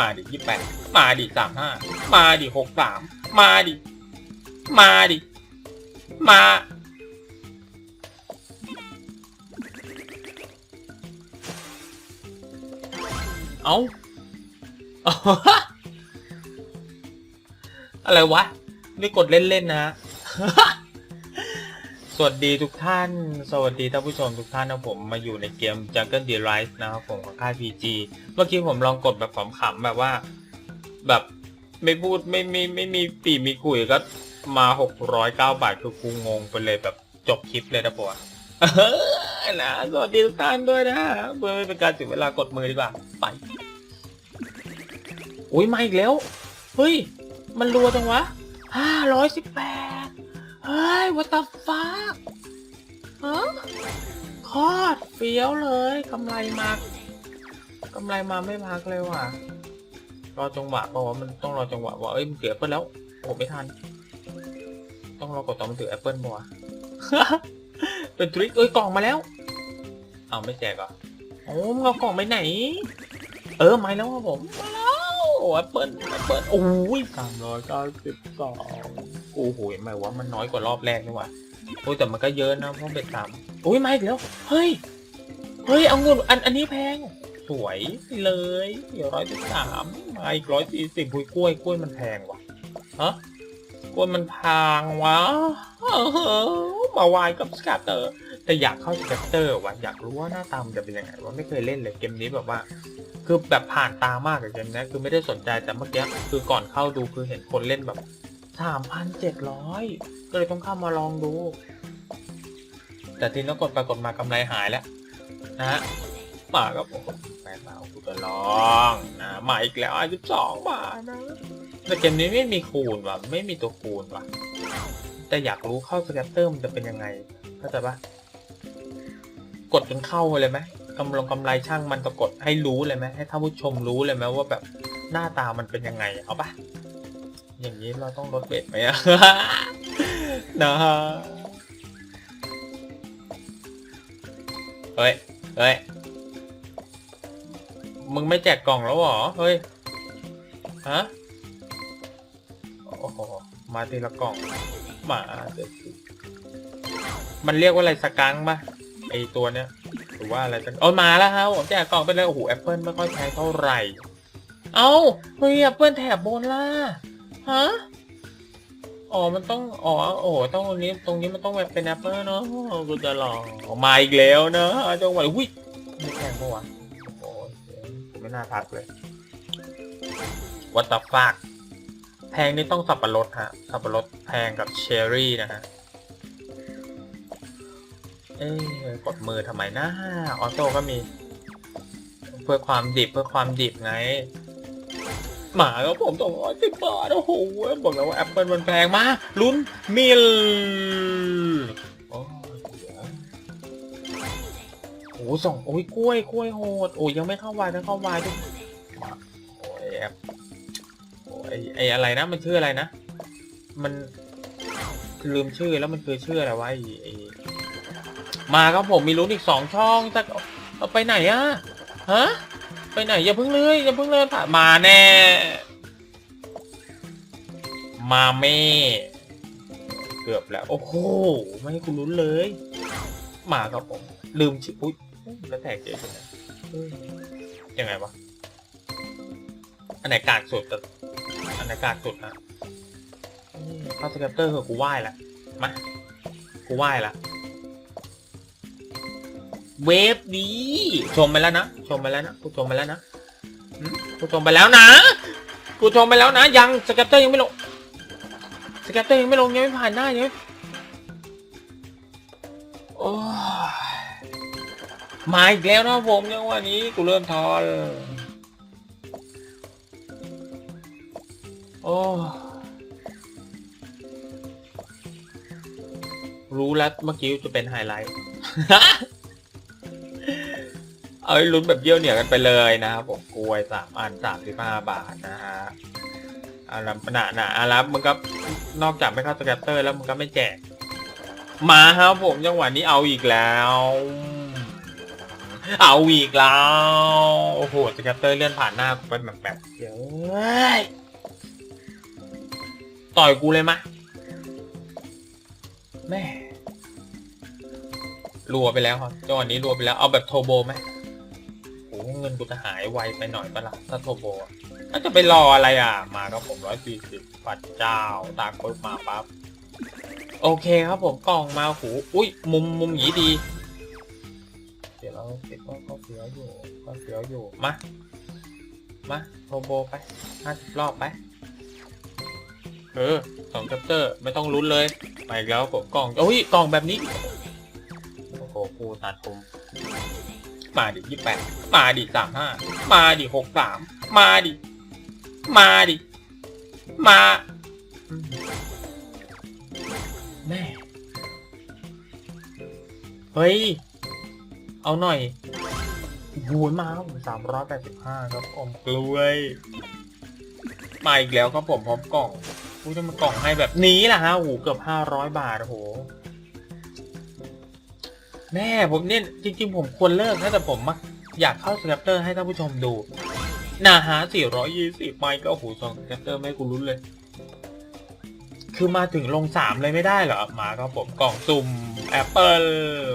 มาดิยี่แปดมาดิสามห้ามาดิหกสามมาดิ มาดิ มา เอาอาอะไรวะนี่กดเล่นๆนะฮะ สวัสดีทุกท่าน สวัสดีท่านผู้ชมทุกท่านนะผมมาอยู่ในเกม Jungle d e r i c e นะครับผมของค่าย PG เมื่อกี้ผมลองกดแบบขำๆแบบว่า แบบไม่พูดไม่ไม่ไม่มีปีมีกุยก็มา 609 บาทคือกูงงไปเลยแบบจบคลิปเลยนะปวดนะสวัสดีทุกท่านด้วยนะเพื่อไม่เป็นการเสียเวลากดมือดีกว่าไปอุ้ยมาอีกแล้ว เฮ้ย มันรัวจังวะ 518 ฮ้ยวัตฟักฮะคอดเฟี้ยวเลยกำไรมากำไรมาไม่พักเลยว่ะ รอจังหวะเพราะว่ามันต้องรอจังหวะว่าเอ้ยมันเสีอบเปิลแล้วผมไม่ทัน ต้องรอกดต่อนมันถือแอปเปิลบ่ะเป็นทริคเอ้ยกล่องมาแล้ว เอาไม่แจกอะโอ้มึงเอากล่องไปไหน เออมาแล้วครับผมมาแล้วแอปเปิลแอปเปิลโอ้ยสามร้อยเก้าสิบสอง โอ้โหเห็นไหมว่ามันน้อยกว่ารอบแรกนี่หว่าโอ้ยแต่มันก็เยอะนะเพราะเบ็ดสามโอ้ยมาอีกแล้ว เฮ้ย เฮ้ยเอาเงินอันอันนี้แพง สวยเลยเดี๋ยวร้อยสิบสามมาอีกร้อยสี่สิบกล้วยกล้วยกล้วยมันแพงว่ะฮะกล้วยมันพางวะมาวายกับสกัตเตอร์ แต่อยากเข้าสกัตเตอร์ว่ะอยากรู้ว่าหน้าตามจะเป็นยังไงว่าไม่เคยเล่นเลยเกมนี้แบบว่า คือแบบผ่านตามากกับเกมนี้คือไม่ได้สนใจแต่เมื่อกี้คือก่อนเข้าดูคือเห็นคนเล่นแบบ สามพันเจ็ดร้อยก็เลยต้องเข้ามาลองดู แต่ทีนี้กดไปกดมากำไรหายแล้ว นะฮะมากับผมแปดบากูจะลองนะมาอีกแล้วสิบสองบาทนะแต่เกมนี้ไม่มีคูณว่ะไม่มีตัวคูณว่ะ แต่อยากรู้เข้าสแกตเตอร์มันจะเป็นยังไงเข้าใจปะกดจนเข้าเลยไหมกำลังกำไรช่างมันก็กดให้รู้เลยไหมให้ท่านผู้ชมรู้เลยไหมว่าแบบหน้าตามันเป็นยังไงเอาปะ อย่างนี้เราต้องลดเบสไหมอะ นะฮะเฮ้ย เฮ้ย มึงไม่แจกกล่องแล้วเหรอ เฮ้ย ฮะ โอ้โห มาทีละกล่อง มาเดี๋ยวสิมันเรียกว่าอะไรสกังปะไอตัวเนี้ยหรือว่าอะไรกันเอามาแล้วครับผมแจกกล่องไปเลยโอ้โหแอปเปิลไม่ค่อยแพงเท่าไหร่ เอ้าเฮ้ยแอปเปิลแถบบนล่ะ ฮะ อ๋อ มันต้อง อ๋อ โอ้โหต้องตรงนี้ ตรงนี้มันต้องแบบเป็นแอปเปิลเนาะกูจะลองออกมาอีกแล้วเนอะจังหวะอุ้ยไม่แพงปะวะโอ้ยไม่น่าทักเลยวัตถุฟากแพงนี่ต้องสับปะรดฮะ สับปะรดแพงกับเชอร์รี่นะฮะ เอ้ยกดมือทำไมนะออโต้ก็มี เพื่อความดิบเพื่อความดิบไง หมาก็ผมต้องร้อยสิบบาทโอ้โหบอกแล้วว่าแอปเปิลมันแพงมากลุ้นมิลโอ้โหสองโอ้ยกล้วยกล้วยโหดโอ้ยยังไม่เข้าวายนะเข้าวายทุกมาโอ้ยแอปโอ้ยไอไอะไรนะมันชื่ออะไรนะ มันลืมชื่อแล้วมันคือชื่ออะไรวะไอไอมาครับผมมีลุ้นอีกสองช่องแต่เอาไปไหนอะฮะ ไปไหนอย่าเพิ่งเลยอย่าเพิ่งเลยผ่ามาแน่ มาเม่เกือบแล้ว โอ้โห ไม่ให้คุณลุ้นเลย มาครับผม ลืมชื่ออุ้ยแล้วแตกเจ๊ยังไงเอ้ยยังไงวะ อันไหนกากสุดแต่อันไหนกากสุดนะอืมเข้าสแกปเตอร์เหอะกูไหว้ละมากูไหว้ละ เวฟดีชมไปแล้วนะชมไปแล้วนะกูชมไปแล้วนะกูชมไปแล้วนะกูชมไปแล้วนะ ยังสแกปเตอร์ยังไม่ลงสแกปเตอร์ยังไม่ลงยังไม่ผ่านหน้ายังไม่โอ้ยมาอีกแล้วนะผมยังวันนี้กูเริ่มทอนโอ้รู้แล้วเมื่อกี้จะเป็นไฮไลท์ เอาให้ลุ้นแบบเยี่ยวเหนียวกันไปเลยนะครับผมกล้วยสามอันสามสิบห้าบาทนะฮะอารัมปนาหนาอารับมึงก็นอกจากไม่เข้าสแกตเตอร์แล้วมึงก็ไม่แจก มาครับผมจังหวะนี้เอาอีกแล้ว เอาอีกแล้ว โอ้โหสแคปเตอร์เลื่อนผ่านหน้ากูไปแบบแบบเดี๋ยวเอ้ยต่อยกูเลยมะแม่รัวไปแล้วครับจังหวะนี้รัวไปแล้วเอาแบบโทโบไหม อ้โหเงินกูจะหายไวไปหน่อยปะล่ะถ้าโทโบอะน่าจะไปรออะไรอะ มาครับผมร้อยสี่สิบปัดเจ้า ตากะมาปั๊บ โอเคครับผมกล่องมาหู อุ้ย มุมมุมหยีดี เดี๋ยวเราเก็บก็ก็เสียวอยู่ก็เสียวอยู่ มา มาโทโบไปห้าสิบรอบไป เออสองแคปเตอร์ไม่ต้องลุ้นเลยไปแล้วผมกล่องโอ้ยกล่องแบบนี้โอ้โหกูตัดผม มาดิยี่แปดมาดิสามห้ามาดิหกสามมาดิ มาดิ มาอืมแม่เฮ้ย เอาหน่อยหูยมาสามร้อยแปดสิบห้าครับผมกล้วยมาอีกแล้วครับผมพร้อมกล่องกูจะมากล่องให้แบบนี้ล่ะฮะโอ้โหเกือบห้าร้อยบาทโอ้โห แม่ผมเนี่ยจริงๆผมควรเลิกนะแต่ผมมักอยากเข้าสแคปเตอร์ให้ท่านผู้ชมดูนะฮะ420ไมค์ก็โอ้โหสองสแคปเตอร์ไม่กูรู้นเลย คือมาถึงลงสามเลยไม่ได้เหรอมาครับผมกล่องสุ่มแอปเปิล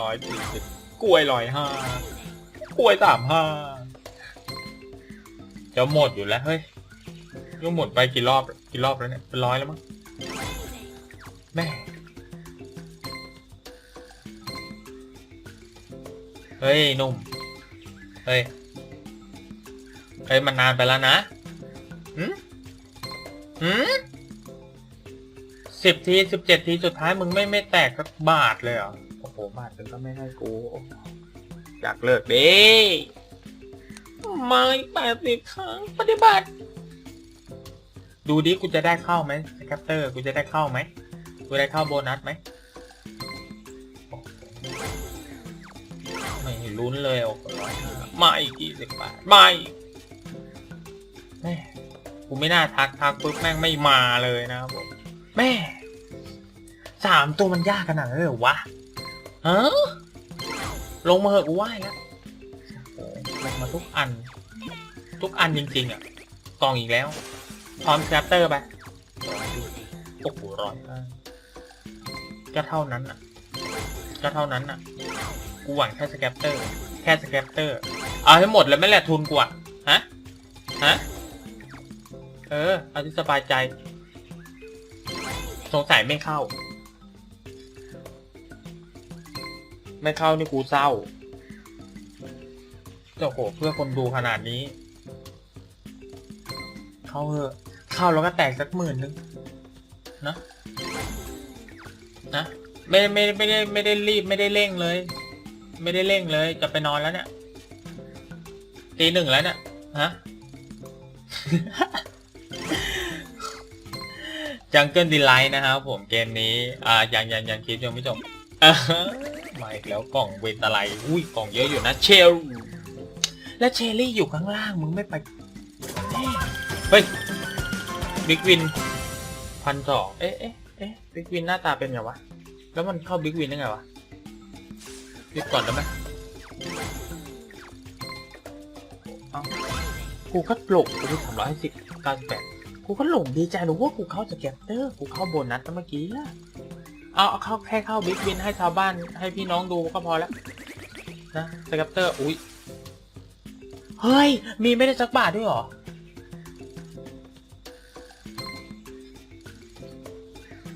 ร้อยสี่สิบกล้วยร้อยห้ากล้วยสามห้าจะหมดอยู่แล้วเฮ้ยยังหมดไปกี่รอบกี่รอบแล้วเนี่ยเป็นร้อยแล้วมั้งแม่ เฮ้ยหนุ่ม เฮ้ย เฮ้ย มันนานไปแล้วนะหืมหืมสิบทีสิบเจ็ดทีสุดท้ายมึงไม่ไม่แตกสักบาทเลยเหรอ โอ้โห บาทนึงก็ไม่ให้กู อยากเลิกดิไม่แปดสิบครั้งปฏิบัติ ดูดิกูจะได้เข้าไหมสแคปเตอร์ กูจะได้เข้าไหม กูได้เข้าโบนัสไหม ลุ้นเลยโอ้โหมาอีกยี่สิบบาทมาอีกแม่กูไม่น่าทักทักปุ๊บแม่งไม่มาเลยนะครับผมแม่สามตัวมันยากขนาดนั้นเลยเหรอวะฮะลงมาเหอะกูไหว้แล้วลงมาทุกอัน ทุกอันจริงๆอะกล่องอีกแล้ว พร้อมแคปเตอร์ไปโอ้โหร้อยก็เท่านั้นอะ ก็เท่านั้นอะ กูหวังแค่สแคปเตอร์ แค่สแคปเตอร์ เอาให้หมดเลยไม่แหละทุนกูอะฮะ ฮะ เออ เอาที่สบายใจ สงสัยไม่เข้า ไม่เข้านี่กูเศร้าแต่โหเพื่อคนดูขนาดนี้ เข้าเถอะเข้าแล้วก็แตกสักหมื่นนึงนะนะไม่ไม่ไม่ได้ไม่ได้รีบไม่ได้เร่งเลย ไม่ได้เร่งเลย จะไปนอนแล้วเนี่ยตีหนึ่งแล้วเนี่ยฮะ จังเกิลดีไลท์นะครับผมเกมนี้ อ่ายังยังยังคลิปยังไม่จบมาอีกแล้วกล่องเวนตาไลอุ้ยกล่องเยอะอยู่นะ เชล และเชลลี่อยู่ข้างล่าง มึงไม่ไป เฮ้ย บิ๊กวินพันสองเอ๊ะเอ๊ะเอ๊ะบิ๊กวินหน้าตาเป็นไงวะ แล้วมันเข้าบิ๊กวินได้ไงวะ หยุดก่อนได้ไหมเอ้ากูก็หลงกูไปสามร้อยสิบเก้าสิบแปดกูก็หลงดีใจหรู้ว่ากูเข้าสแกปเตอร์กูเข้าโบนัสเมื่อกี้อะเอาเอาเข้าแค่เข้าบิ๊กวินให้ชาวบ้านให้พี่น้องดูก็พอแล้วนะสแกปเตอร์อุ้ยเฮ้ย มีไม่ได้สักบาทด้วยหรอ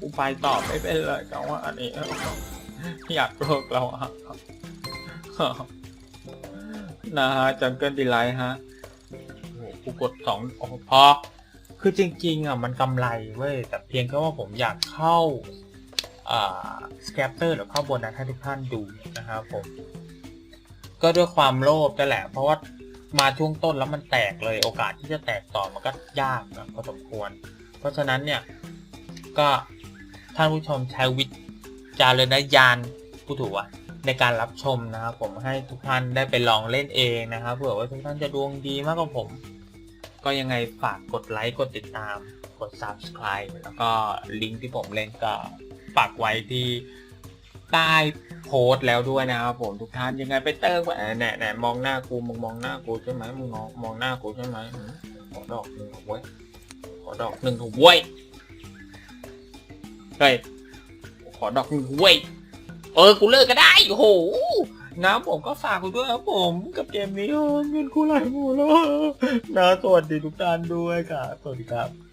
กูไปต่อไม่เป็นเลยจังว่าอันนี้ อยากเลิกแล้วอะนะฮะจังเกิลดีไลท์ฮะโอ้โหกูกดสองโอ้พอ คือจริง ๆ อะ มันกำไรเว้ย แต่เพียงแค่ว่าผมอยากเข้าอ่าสแคปเตอร์หรือเข้าบนัสให้ทุกท่านดูนะครับผม ก็ด้วยความโลภนั่นแหละ เพราะว่ามาช่วงต้นแล้วมันแตกเลย โอกาสที่จะแตกต่อมันก็ยากนะพอสมควร เพราะฉะนั้นเนี่ย ก็ท่านผู้ชมใช้วิ จารณญาณผู้ถูกอะในการรับชมนะครับผมให้ทุกท่านได้ไปลองเล่นเองนะครับเผื่อว่าทุกท่านจะดวงดีมากกว่าผม ก็ยังไงฝากกดไลค์กดติดตามกด subscribe แล้วก็ลิงก์ที่ผมเล่นก็ปักไว้ที่ใต้โพสต์แล้วด้วยนะครับผมทุกท่านยังไงไปเติมกันแหน่แหน่มองหน้ากูมึงมองหน้ากูใช่ไหมมึงมองมองหน้ากูใช่ไหมขอดอกหนึ่งถูกไว้ยขอดอกหนึ่งถูกไว้ยเฮ้ย อดอกหนึ่งถูกไว้ยเออ กูเลิกก็ได้โอ้โหนะผมก็ฝากคุณด้วยครับผมกับเกมนี้เงินกูไหลหมดแล้วนะสวัสดีทุกท่านด้วยครับสวัสดีครับ